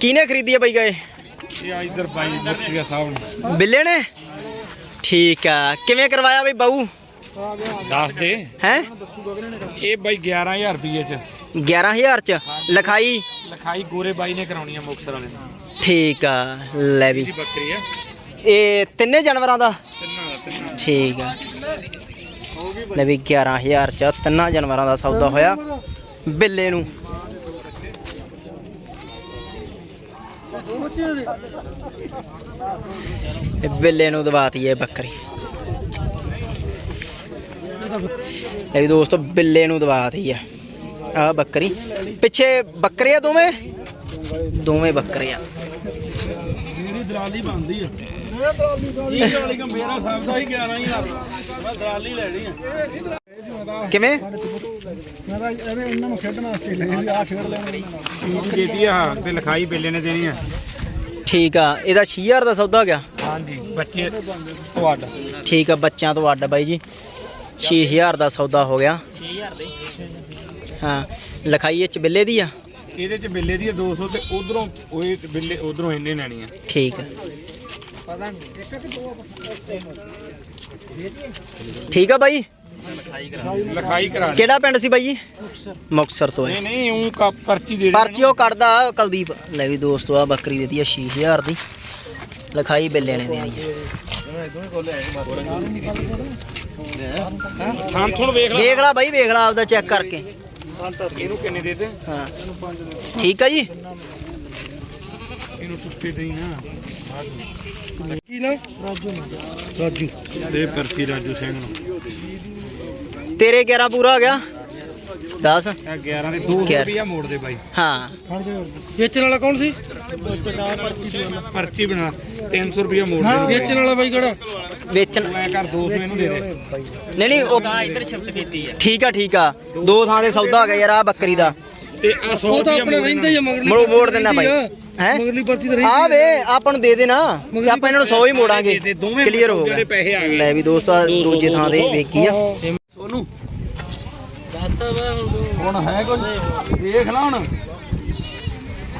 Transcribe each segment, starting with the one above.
ਕਿਹਨੇ ਖਰੀਦੀ ਆ ਬਾਈ ਗਏ? ਇਹ ਆ ਇਧਰ ਬਾਈ ਮੁਰਸ਼ੀਆ ਸਾਹਿਬ ਨੇ। ਬਿੱਲੇ ਨੇ? ਠੀਕ ਆ। ਕਿਵੇਂ ਕਰਵਾਇਆ ਬਈ ਬਾਊ? ਦੱਸ ਦੇ। ਹੈ? ਇਹ ਬਾਈ 11000 ਰੁਪਏ ਚ। 11000 ਚ? ਲਿਖਾਈ? ਲਿਖਾਈ ਗੋਰੇ ਬਾਈ ਨੇ ਕਰਾਉਣੀ ਆ ਮੁਕਸਰ ਵਾਲੇ ਨੇ। ਠੀਕ ਆ। ਲੈ ਵੀ। ਬੱਕਰੀ ਆ। ਇਹ ਤਿੰਨੇ ਜਾਨਵਰਾਂ ਦਾ? ਤਿੰਨਾਂ ਦਾ ਤਿੰਨਾਂ ਠੀਕ ਆ। ਲੈ ਵੀ 11000 ਚ ਤਿੰਨਾਂ ਜਾਨਵਰਾਂ ਦਾ ਸੌਦਾ ਹੋਇਆ। ਬਿੱਲੇ ਨੂੰ ਬਿੱਲੇ ਨੂੰ ਦਵਾਤੀ ਹੈ ਬੱਕਰੀ। ਇਹ ਵੀ ਦੋਸਤੋ ਬਿੱਲੇ ਨੂੰ ਦਵਾਤੀ ਹੈ ਆ ਬੱਕਰੀ। ਪਿੱਛੇ ਬੱਕਰੇ ਆ ਦੋਵੇਂ? ਦੋਵੇਂ ਬੱਕਰੇ ਆ। ਮੇਰੀ ਦਲਾਲੀ ਬੰਦੀ ਆ। ਮੇਰਾ ਦਲਾਲੀ ਦਾ ਇਹ ਵਾਲੀ ਕਾ ਮੇਰਾ ਸਾਹਿਬ ਦਾ ਹੀ 11000 ਮੈਂ ਦਲਾਲੀ ਲੈਣੀ ਆ। ਕਿਵੇਂ? ਮੈਂ ਤਾਂ ਇਹਨਾਂ ਨੂੰ ਖੇਡਣ ਵਾਸਤੇ ਲੈ ਆ ਖੇਡ ਲੈਣ। ਕੀਤੀ ਆ ਤੇ ਲਿਖਾਈ ਬੇਲੇ ਨੇ ਦੇਣੀ ਆ। ਠੀਕ ਆ ਇਹਦਾ 6000 ਦਾ ਸੌਦਾ ਹੋ ਗਿਆ? ਹਾਂਜੀ ਬੱਚੇ ਤੁਹਾਡਾ ਠੀਕ ਆ ਬੱਚਿਆਂ ਤੋਂ ਅੱਡ ਬਾਈ ਜੀ। 6000 ਦਾ ਸੌਦਾ ਹੋ ਗਿਆ। 6000 ਦੇ। ਹਾਂ ਲਿਖਾਈ ਇਹ ਚ ਬਿੱਲੇ ਦੀ ਆ? ਇਹਦੇ ਚ ਬਿੱਲੇ ਦੀ ਆ 200 ਤੇ ਉਧਰੋਂ ਉਹ ਇਹ ਬਿੱਲੇ ਉਧਰੋਂ ਇੰਨੇ ਲੈਣੀ ਆ। ਠੀਕ ਆ। ਠੀਕ ਆ ਬਾਈ। ਲਿਖਾਈ ਕਰਾ ਕਿਹੜਾ ਪਿੰਡ ਸੀ ਬਾਈ ਜੀ? ਮੁਕਤਸਰ। ਤੋਂ ਹੈ। ਨਹੀਂ ਨਹੀਂ ਉਹ ਕਾ ਪਰਚੀ ਦੇ ਦੇ ਪਰਚੀ ਉਹ ਕੱਢਦਾ ਕੁਲਦੀਪ। ਲੈ ਵੀ ਦੋਸਤੋ ਆ ਬੱਕਰੀ ਦੇਤੀ ਆ 6000 ਦੀ। ਲਿਖਾਈ ਬਿੱਲੇ ਨੇ ਦੇਣੀ ਆ। ਥਾਂ ਥੁਣ ਵੇਖ ਲੈ। ਵੇਖ ਲਾ ਬਾਈ ਵੇਖ ਲਾ ਆਪਦਾ ਚੈੱਕ ਕਰਕੇ। ਇਹਨੂੰ ਕਿੰਨੇ ਦੇ ਦੇ? ਹਾਂ। ਠੀਕ ਆ ਜੀ? ਇਹਨੂੰ ਟੁੱਟੇ ਦੇਈ ਨਾ। ਕੀ ਨਾ? ਰਾਜੂ। ਰਾਜੂ। ਦੇ ਪਰਚੀ ਰਾਜੂ ਸਿੰਘ ਨੂੰ। ਤੇਰੇ 11 ਪੂਰਾ ਹੋ ਗਿਆ? 10 ਇਹ 11 ਦੇ 200 ਗਿਆਰਾਂ। ਰੁਪਿਆ ਮੋੜ ਦੇ ਬਾਈ। ਹਾਂ। ਦੇ ਵੇਚਣ ਵਾਲਾ ਕੌਣ ਸੀ? ਪਰਚੀ ਬਣਾ। 300 ਰੁਪਿਆ ਮੋੜ ਦੇ। ਵੇਚਣ ਵਾਲਾ ਬਾਈ ਕਿਹੜਾ? ਵੇਚਣ ਮੈਂ ਕਰ 200 ਇਹਨੂੰ ਦੇ ਦੇ। ਨਹੀਂ ਨਹੀਂ ਉਹ ਇਧਰ ਸ਼ਿਫਟ ਕੀਤੀ ਆ। ਠੀਕ ਆ ਠੀਕ ਆ। ਦੋ ਥਾਂ ਦੇ ਸੌਦਾ ਹੋ ਗਿਆ ਯਾਰ ਆ ਬੱਕਰੀ ਦਾ। ਤੇ ਆ 100 ਉਹ ਤਾਂ ਰੁਪਿਆ ਆਪਣਾ ਰਹਿੰਦਾ ਹੀ ਆ ਮਗਰਲੀ ਮੋੜ ਦੇਣਾ ਬਾਈ। ਹੈ? ਮਗਰਲੀ ਪਰਚੀ ਤਾਂ ਆ। ਵੇ ਆਪਾਂ ਨੂੰ ਦੇ ਦੇਣਾ। ਤੇ ਆਪਾਂ ਇਹਨਾਂ ਨੂੰ 100 ਹੀ ਮੋੜਾਂਗੇ। ਦੇ ਦੇ, ਕਲੀਅਰ ਹੋ ਜਿਹੜੇ ਗਿਆ। ਪੈਸੇ ਆ ਗਏ। ਲੈ ਵੀ ਦੋਸਤੋ ਆਹ ਦੂਜੇ ਥਾਂ ਦੇ ਵੇਖੀ ਆ। ਸੋਨੂੰ ਹੁਣ ਹੈ ਕੁਝ ਦੇਖ ਲੈ ਹੁਣ।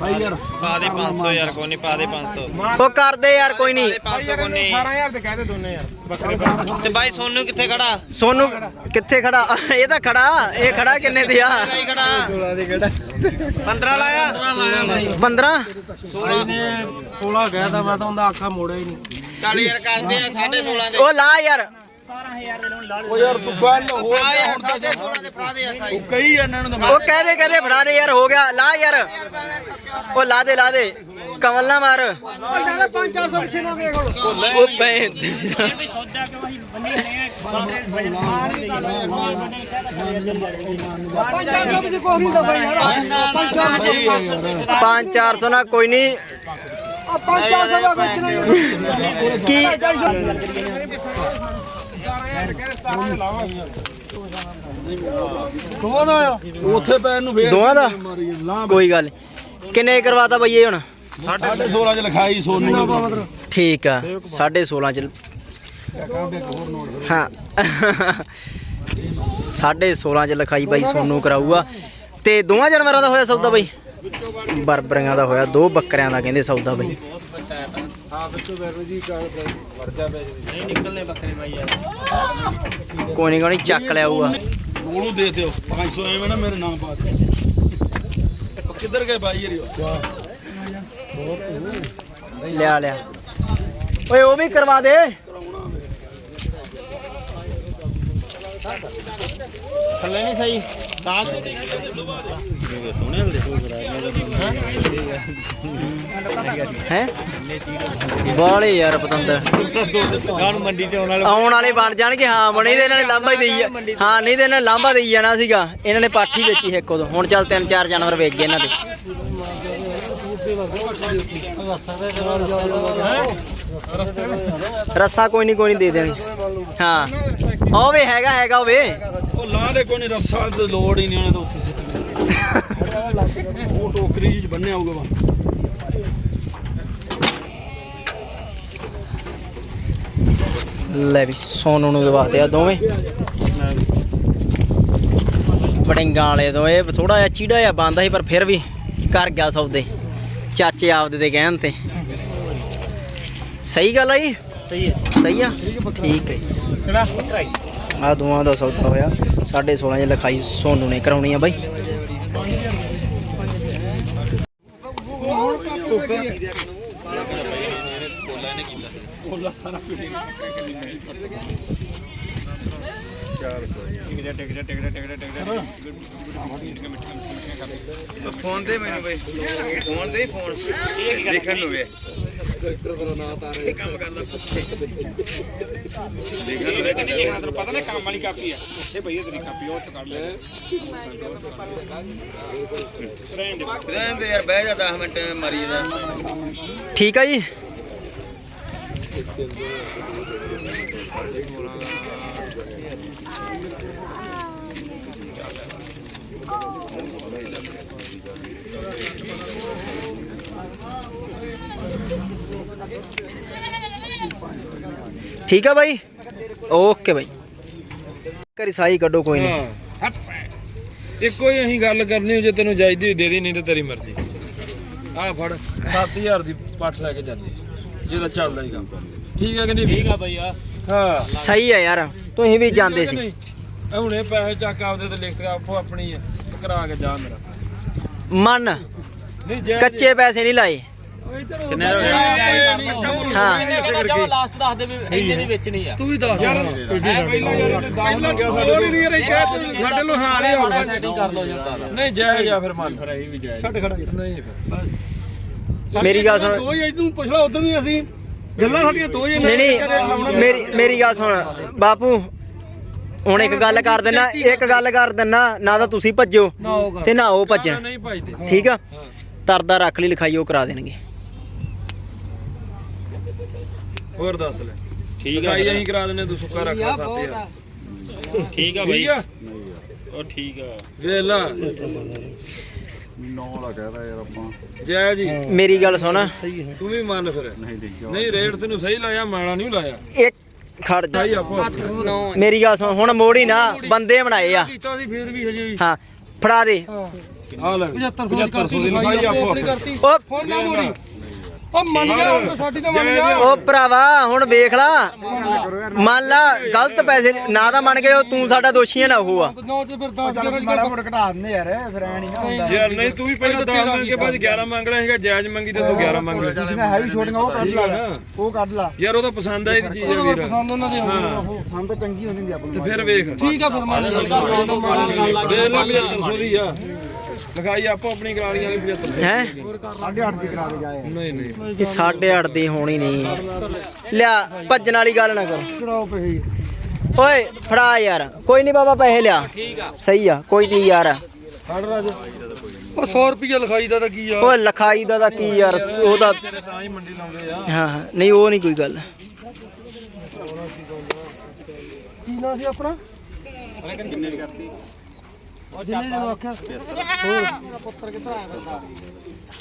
ਭਾਈ ਯਾਰ। ਪਾ ਦੇ 500 ਯਾਰ ਕੋਈ ਨਹੀਂ ਪਾ ਦੇ 500 ਉਹ ਕਰਦੇ ਯਾਰ ਕੋਈ ਨਹੀਂ 500 ਕੋਈ ਨਹੀਂ 18000 ਤੇ ਕਹਦੇ ਦੋਨੇ ਯਾਰ ਬੱਕਰੇ ਤੇ ਬਾਈ ਸੋਨੂੰ ਕਿੱਥੇ ਖੜਾ? ਸੋਨੂੰ ਕਿੱਥੇ ਖੜਾ? ਇਹ ਤਾਂ ਖੜਾ। ਇਹ ਖੜਾ ਕਿੰਨੇ ਦੇ ਆ? ਬਾਈ ਖੜਾ 16 ਦੇ ਖੜਾ 15 ਲਾਇਆ 15 16 ਗਿਆ ਤਾਂ ਮੈਂ ਤਾਂ ਉਹਦਾ ਆਖਾ ਮੋੜਿਆ ਹੀ ਨਹੀਂ। ਚੱਲ ਯਾਰ ਕਰਦੇ ਆ 16.5 ਦੇ। ਉਹ ਲਾ ਯਾਰ। ਉਹ ਯਾਰ ਤੂੰ ਗੱਲ ਹੋ ਆ ਯਾਰ 16.5 ਦੇ ਫੜਾ ਦੇ ਯਾਰ ਸਾਈ। ਕਈ ਇਹਨਾਂ ਨੂੰ ਉਹ ਕਹਦੇ ਕਹਦੇ ਫੜਾ ਦੇ ਯਾਰ ਹੋ ਗਿਆ ਲਾ ਯਾਰ। ਉਹ ਲਾ ਦੇ ਲਾ ਦੇ। ਕਮਲ ਨਾ ਮਾਰ 5-400 ਪਿੱਛੇ ਨਾ ਵੇਖ ਉਹ ਪੈ ਪੰਜ ਪਿੱਛੇ ਕੋਈ ਨਹੀਂ ਦਾ ਬਾਈ ਯਾਰ। 5-400 ਨਾ ਕੋਈ ਨਹੀਂ। 5-400 ਦਾ ਵੇਚਣਾ ਕੀ ਕੋਣ ਆਇਆ ਉੱਥੇ ਪੈਣ ਨੂੰ ਫੇਰ ਦੋਵਾਂ ਦਾ? ਕੋਈ ਗੱਲ ਨੀ। ਕਿੰਨੇ ਕਰਵਾਤਾ ਬਈ ਇਹ ਹੁਣ? 16.5 ਚ ਲਿਖਾਈ ਸੋਨੂੰ ਠੀਕ ਆ 16.5 ਚ। ਹਾਂ। 16.5 ਚ ਲਿਖਾਈ ਬਾਈ ਸੋਨੂੰ ਕਰਾਊਗਾ। ਤੇ ਦੋਵਾਂ ਜਾਨਵਰਾਂ ਦਾ ਹੋਇਆ ਸੌਦਾ ਬਾਈ? ਬਰਬਰੀਆਂ ਦਾ ਹੋਇਆ ਦੋ ਬੱਕਰਿਆਂ ਦਾ ਕਹਿੰਦੇ ਸੌਦਾ ਬਾਈ। ਕੋਈ ਨਹੀਂ ਕੋਈ ਚੱਕ ਲਿਆ ਹੋਊਗਾ। ਉਹਨੂੰ ਦੇ ਦਿਓ 500 ਐਵੇਂ ਨਾ ਮੇਰੇ ਨਾਮ ਪਾ ਦੇ ਕਿੱਧਰ ਗਏ ਬਾਈ ਯਾਰ ਲਿਆ ਲਿਆ। ਓਏ ਉਹ ਵੀ ਕਰਵਾ ਦੇ। ਥੱਲੇ ਨਹੀਂ ਸਹੀ, ਤਾਂ ਹੈ? ਬਾਲੇ ਯਾਰ ਪਤੰਦਰ। ਗਾਣ ਮੰਡੀ ਤੇ ਆਉਣ ਵਾਲੇ ਆਉਣ ਵਾਲੇ ਬਣ ਜਾਣਗੇ, ਹਾਂ ਬਣੇ ਤੇ ਇਹਨਾਂ ਨੇ ਲਾਂਭਾ ਹੀ ਦੇਈ ਜਾ- ਹਾਂ, ਨਹੀਂ ਤੇ ਇਹਨਾਂ ਨੇ ਲਾਂਭਾ ਦੇਈ ਜਾਣਾ ਸੀਗਾ। ਇਹਨਾਂ ਨੇ ਪਾਠੀ ਵੇਚੀ ਇੱਕ ਉਦੋਂ। ਹੁਣ ਚੱਲ ਤਿੰਨ ਚਾਰ ਜਾਨਵਰ ਵੇਚ ਗਏ ਇਹਨਾਂ ਦੇ। ਰੱਸਾ ਕੋਈ ਨਹੀਂ ਕੋਈ ਨਹੀਂ ਦੇ ਦੇਣੀ। ਹਾਂ। ਉਹ ਵੀ, ਹੈਗਾ ਹੈਗਾ ਉਹ ਵੇ। ਉਹ ਲਾਂ ਦੇ ਕੋਈ ਨਹੀਂ ਰੱਸਾ ਤੇ ਲੋੜ ਹੀ ਨਹੀਂ ਉਹਨੇ ਤਾਂ ਉੱਥੇ ਸਿੱਟ ਉਹ ਟੋਕਰੀ ਜਿਹੀ ਬੰਨਿਆ ਹੋਊਗਾ ਵਾ ਲੈ ਵੀ ਸੋਨੂ ਨੂੰ ਦਵਾ ਦਿਆ ਦੋਵੇਂ। ਬੜਿੰਗਾਂ ਵਾਲੇ ਦੋਵੇਂ ਥੋੜਾ ਜਿਹਾ ਚੀੜਾ ਜਿਹਾ ਬੰਦਾ ਸੀ ਪਰ ਫਿਰ ਵੀ ਕਰ ਗਿਆ ਸੌਦੇ। ਚਾਚੇ ਆਪਦੇ ਦੇ ਕਹਿਣ ਤੇ। ਸਹੀ ਗੱਲ ਆ ਜੀ? ਸਹੀ ਹੈ। ਸਹੀ ਆ? ਠੀਕ ਹੈ ਕਿਹੜਾ ਆ ਦੋਵਾਂ ਦਾ ਸੌਦਾ ਹੋਇਆ। 16.5 ਦੀ ਲਿਖਾਈ ਸੋਨੂ ਨੇ ਕਰਾਉਣੀ ਆ ਬਾਈ। ਫੋਨ ਦੇ ਮੈਨੂੰ ਬਈ। ਫੋਨ ਦੇ ਫੋਨ। ਦੇਖਣ ਨੂੰ ਵੇ ਇਹ ਕੰਮ ਕਰਦਾ ਦੇਖਣ ਨੂੰ ਵੇ ਕਿੰਨੇ ਲਿਖਣਾ ਤੈਨੂੰ ਪਤਾ ਨਾ ਕੰਮ ਵਾਲੀ ਕਾਪੀ ਆ। ਉੱਥੇ ਪਈ ਹੈ ਤੇਰੀ ਕਾਪੀ ਉਹ ਚ ਕੱਢ ਲੈ। ਰਹਿਣ ਦੇ ਯਾਰ ਬਹਿ ਜਾ 10 ਮਿੰਟ ਮਰੀ ਦਾ ਠੀਕ ਆ ਜੀ? ਠੀਕ ਆ ਬਾਈ? ਓਕੇ ਬਾਈ। ਕਰੀ ਸਾਈ ਕੱਢੋ ਕੋਈ ਨਹੀਂ। ਇੱਕੋ ਹੀ ਅਸੀਂ ਗੱਲ ਕਰਨੀ ਹੋ ਜੇ ਤੈਨੂੰ ਹੋਈ ਦੇ ਦੇ ਨਹੀਂ ਤੇ ਤੇਰੀ ਮਰਜ਼ੀ। ਆਹ ਫੜ 7000 ਦੀ ਪੱਠ ਲੈ ਕੇ ਜਾਂਦੀ। ਜਿਹਦਾ ਚੱਲਦਾ ਹੀ ਕੰਮ। ਠੀਕ ਹੈ ਕਿ ਨਹੀਂ? ਠੀਕ ਆ ਬਈ ਆ। ਹਾਂ। ਸਹੀ ਆ ਯਾਰ ਤੁਸੀਂ ਵੀ ਜਾਂਦੇ ਸੀ। ਹੁਣ ਪੈਸੇ ਚੱਕ ਆਪਦੇ ਤੇ ਲਿਖ ਕੇ ਆਪੋ ਆਪਣੀ ਆ ਕਰਾ ਕੇ ਜਾ ਮੇਰਾ। ਮਨ। ਕੱਚੇ ਪੈਸੇ ਨਹੀਂ ਲਾਏ। ਹਾਂ ਲਾਸਟ ਦੱਸ ਦੇ ਵੀ ਇੰਨੇ ਦੀ ਵੇਚਣੀ ਆ। ਯਾਰ ਪਹਿਲਾਂ ਯਾਰ ਇਹਨੇ ਦਾਮ ਮੰਗਿਆ ਸਾਡੇ ਤੋਂ ਨਹੀਂ ਯਾਰ ਸਾਡੇ ਲੋ ਹਾਲ ਹੀ ਹੋਣਾ ਸੈਟਿੰਗ ਕਰ ਲਓ ਜੁੱਤਾ ਦਾ। ਨਹੀਂ ਜਾਇਜ਼ ਆ ਫਿਰ ਮੰਨ। ਛੱਡ ਖੜਾ। ਨਹੀਂ ਫਿਰ। ਮੇਰੀ ਗੱਲ ਸੁਣ। ਦੋ ਹੀ ਤੂੰ ਪੁੱਛ ਲਾ ਉਦੋਂ ਵੀ ਅਸੀਂ। ਗੱਲਾਂ ਸਾਡੀਆਂ ਦੋ ਹੀ ਨਹੀਂ ਨਹੀਂ ਮੇਰੀ ਮੇਰੀ ਗੱਲ ਸੁਣ। ਬਾਪੂ ਹੁਣ ਇੱਕ ਗੱਲ ਕਰ ਦਿੰਨਾ ਇੱਕ ਗੱਲ ਕਰ ਦਿੰਨਾ ਨਾ ਤਾਂ ਤੁਸੀਂ ਭੱਜੋ ਤੇ ਨਾ ਉਹ ਭੱਜਣ। ਨਹੀਂ ਭਜਦੇ ਠੀਕ ਆ? ਤਰਦਾ ਰੱਖ ਲਈ ਲਿਖਾਈ ਉਹ ਕਰਾ ਦੇਣਗੇ। ਹੋਰ ਦੱਸ ਲੈ। ਠੀਕ ਆ ਅਸੀਂ ਕਰਾ ਦਿੰਨੇ ਤੂੰ ਸੁੱਕਾ ਰੱਖ ਲੈ 7000 ਠੀਕ ਆ ਠੀਕ ਆ? ਉਹ ਠੀਕ ਆ। ਵੇਖ ਲਾ। 9 ਦਾ ਕਹਦਾ ਯਾਰ ਆਪਾਂ। ਜੈ ਜੀ। ਮੇਰੀ ਗੱਲ ਸੁਣ। ਤੂੰ ਵੀ ਮੰਨ ਫਿਰ। ਨਹੀਂ ਰੇਟ ਤੈਨੂੰ ਸਹੀ ਲਾਇਆ ਮਾੜਾ ਨਹੀਂ ਲਾਇਆ। ਇੱਕ ਖੜ ਜਾ। ਆਪੋ ਮੇਰੀ ਗੱਲ ਸੁਣ ਹੁਣ ਮੋੜੀ ਨਾ ਬੰਦੇ ਬਣਾਏ ਆ। ਕੀਤਾ ਸੀ ਫੇਰ ਵੀ ਹਜੇ। ਹਾਂ ਫੜਾ ਦੇ। ਆ ਲੈ। 7500 ਦੀ 7500 ਦੀ ਲਿਖਾਈ ਆਪੋ ਕਰਤੀ। ਉਹ ਫੋਨ ਨਾ ਮੋੜੀ। ਉਹ ਮੰਨ ਗਿਆ ਹੁਣ ਤਾਂ ਸਾਡੀ ਤਾਂ ਮੰਨ ਗਿਆ। ਉਹ ਭਰਾਵਾ ਹੁਣ ਵੇਖ ਲਾ। ਮੰਨ ਲਾ ਗਲਤ ਪੈਸੇ ਨਾ ਤਾਂ ਮੰਨ ਗਏ ਉਹ ਤੂੰ ਸਾਡਾ ਦੋਸ਼ੀ ਹੈ ਨਾ ਉਹ ਆ। ਨੌ ਚ ਫਿਰ 10 11 ਮਾੜਾ ਮੋੜ ਘਟਾ ਦਿੰਦੇ ਯਾਰ ਫਿਰ ਐ ਨਹੀਂ ਹੁੰਦਾ। ਯਾਰ ਨਹੀਂ ਤੂੰ ਵੀ ਪਹਿਲਾਂ 10 ਮੰਗ ਕੇ ਬਾਅਦ 11 ਮੰਗ ਰਿਹਾ ਸੀਗਾ ਜਾਇਜ਼ ਮੰਗੀ ਤੇ ਤੂੰ 11 ਮੰਗ ਲਿਆ। ਜਿਹਦੀਆਂ ਹੈਵੀ ਛੋਟੀਆਂ ਉਹ ਕੱਢ ਆ ਲਾ। ਉਹ ਕੱਢ ਲਾ। ਯਾਰ ਉਹ ਤਾਂ ਪਸੰਦ ਆਈ ਦੀ ਚੀਜ਼ ਆ ਵੀਰ। ਪਸੰਦ ਉਹਨਾਂ ਦੇ ਹਾਂ। ਉਹ। ਸਾਨੂੰ ਤਾਂ ਚੰਗੀ ਹੁੰਦੀ ਹੁੰਦੀ ਆਪਾਂ ਤੇ ਫਿਰ ਵੇਖ। ਠੀਕ ਆ ਫਿਰ ਮੰਨ ਲੈ। 7500 ਦੀ ਆ। ਲਿਖਾਈ ਆਪੋ ਆਪਣੀ ਕਰਾਲੀਆਂ ਵਾਲੀ 7500 ਹੈ? ਸਾਢੇ ਅੱਠ ਦੀ ਕਰਾ ਦੇ ਜਾਏ। ਨਹੀਂ ਨਹੀਂ। ਇਹ 8.5 ਦੀ ਹੋਣੀ ਨਹੀਂ। ਲਿਆ ਭੱਜਣ ਵਾਲੀ ਗੱਲ ਨਾ ਕਰੋ। ਚੜਾਓ ਪੈਸੇ। ਓਏ ਫੜਾ ਯਾਰ। ਕੋਈ ਨਹੀਂ ਬਾਬਾ ਪੈਸੇ ਲਿਆ। ਠੀਕ ਆ। ਸਹੀ ਆ ਕੋਈ ਨਹੀਂ ਯਾਰ। ਫੜ ਰਾਜ। ਉਹ 100 ਰੁਪਏ ਲਿਖਾਈ ਦਾ ਤਾਂ ਕੀ ਆ? ਓਏ ਲਖਾਈ ਦਾ ਤਾਂ ਕੀ ਯਾਰ? ਉਹਦਾ ਤਾਂ ਹੀ ਮੰਡੀ ਲਾਉਂਦੇ ਆ। ਹਾਂ ਹਾਂ, ਨਹੀਂ ਉਹ ਨਹੀਂ ਕੋਈ ਗੱਲ। ਕੀ ਨਾਂ ਸੀ ਆਪਣਾ? ਕਿੰਨੇ ਕਰਤੀ?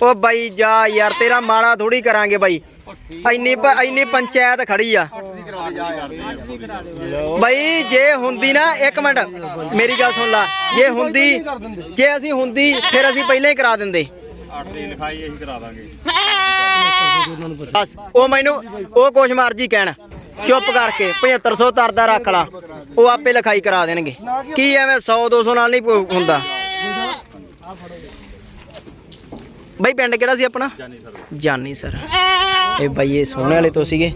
ਉਹ ਬਾਈ ਜਾ ਯਾਰ ਤੇਰਾ ਮਾੜਾ ਥੋੜੀ ਕਰਾਂਗੇ ਬਾਈ। ਇੰਨੀ ਇੰਨੀ ਪੰਚਾਇਤ ਖੜੀ ਆ। ਬਾਈ। ਜੇ ਹੁੰਦੀ ਨਾ ਇੱਕ ਮਿੰਟ। ਮੇਰੀ ਗੱਲ ਸੁਣ ਲਾ। ਜੇ ਹੁੰਦੀ ਜੇ ਅਸੀਂ ਹੁੰਦੀ ਫਿਰ ਅਸੀਂ ਪਹਿਲਾਂ ਹੀ ਕਰਾ ਦਿੰਦੇ। 8 ਦੀ ਲਿਖਾਈ ਅਸੀਂ ਕਰਾ ਦਾਂਗੇ। ਬਸ ਉਹ ਮੈਨੂੰ ਉਹ ਕੁਛ ਮਰਜ਼ੀ ਕਹਿਣ। ਚੁੱਪ ਕਰਕੇ 7500 ਤਰਦਾ ਰੱਖ ਲਾ। ਉਹ ਆਪੇ ਲਿਖਾਈ ਕਰਾ ਦੇਣਗੇ। ਕੀ ਐਵੇਂ 100 200 ਨਾਲ ਨਹੀਂ ਕੋਈ ਹੁੰਦਾ? ਬਾਈ, ਪਿੰਡ ਕਿਹੜਾ ਸੀ ਆਪਣਾ? ਜਾਨੀ ਸਰ। ਇਹ ਬਾਈ, ਇਹ ਸੋਹਣੇ ਵਾਲੇ ਤੋਂ ਸੀਗੇ।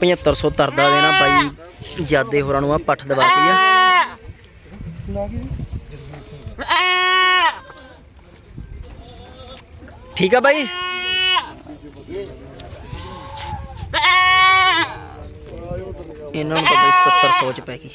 7500 ਤਰਦਾ ਦੇਣਾ ਬਾਈ ਜਾਦੇ ਹੋਰਾਂ ਨੂੰ ਆ ਪੱਠ ਦਵਾਤੀ ਆ। ਠੀਕ ਆ ਬਾਈ? ਇਹਨਾਂ ਨੂੰ ਤਾਂ ਬਈ 7700 ਚ ਪੈ ਗਈ।